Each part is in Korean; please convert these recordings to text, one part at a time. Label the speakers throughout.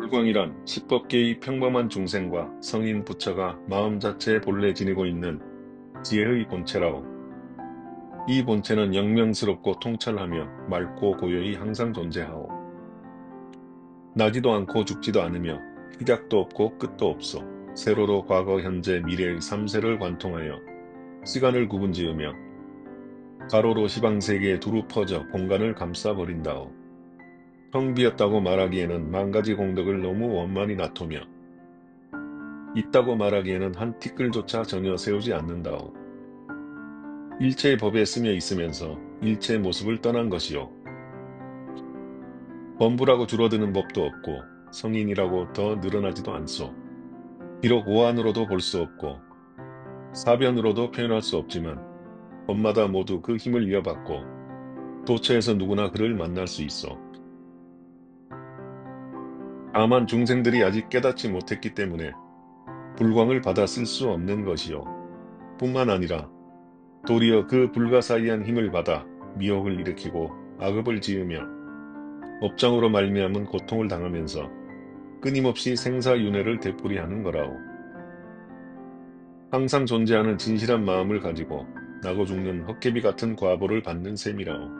Speaker 1: 불광이란 십법계의 평범한 중생과 성인 부처가 마음 자체에 본래 지니고 있는 지혜의 본체라오. 이 본체는 영명스럽고 통찰하며 맑고 고요히 항상 존재하오. 나지도 않고 죽지도 않으며 시작도 없고 끝도 없어 세로로 과거, 현재, 미래의 삼세를 관통하여 시간을 구분지으며 가로로 시방세계에 두루 퍼져 공간을 감싸버린다오. 텅 비었다고 말하기에는 만가지 공덕을 너무 원만히 놔두며 있다고 말하기에는 한 티끌조차 전혀 세우지 않는다오. 일체의 법에 스며 있으면서 일체의 모습을 떠난 것이요. 범부라고 줄어드는 법도 없고 성인이라고 더 늘어나지도 않소. 비록 오한으로도 볼 수 없고 사변으로도 표현할 수 없지만 법마다 모두 그 힘을 이어받고 도처에서 누구나 그를 만날 수 있어. 다만 중생들이 아직 깨닫지 못했기 때문에 불광을 받아 쓸 수 없는 것이요. 뿐만 아니라 도리어 그 불가사의한 힘을 받아 미혹을 일으키고 악업을 지으며 업장으로 말미암은 고통을 당하면서 끊임없이 생사윤회를 되풀이하는 거라오. 항상 존재하는 진실한 마음을 가지고 나고 죽는 헛개비 같은 과보를 받는 셈이라오.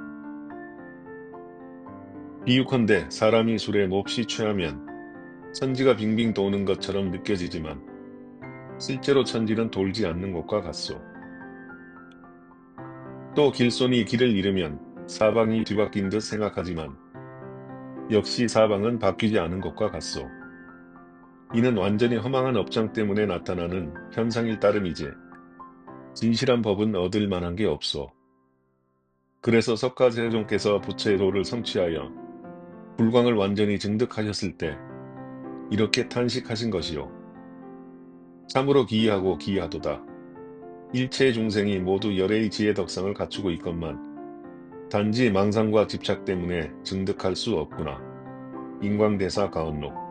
Speaker 1: 비유컨대 사람이 술에 몹시 취하면 천지가 빙빙 도는 것처럼 느껴지지만 실제로 천지는 돌지 않는 것과 같소. 또 길손이 길을 잃으면 사방이 뒤바뀐 듯 생각하지만 역시 사방은 바뀌지 않은 것과 같소. 이는 완전히 허망한 업장 때문에 나타나는 현상일 따름이지 진실한 법은 얻을 만한 게 없소. 그래서 석가세종께서 부처의 도를 성취하여 불광을 완전히 증득하셨을 때 이렇게 탄식하신 것이요. 참으로 기이하고 기이하도다. 일체의 중생이 모두 열애의 지혜 덕상을 갖추고 있건만 단지 망상과 집착 때문에 증득할 수 없구나. 인광대사 가온록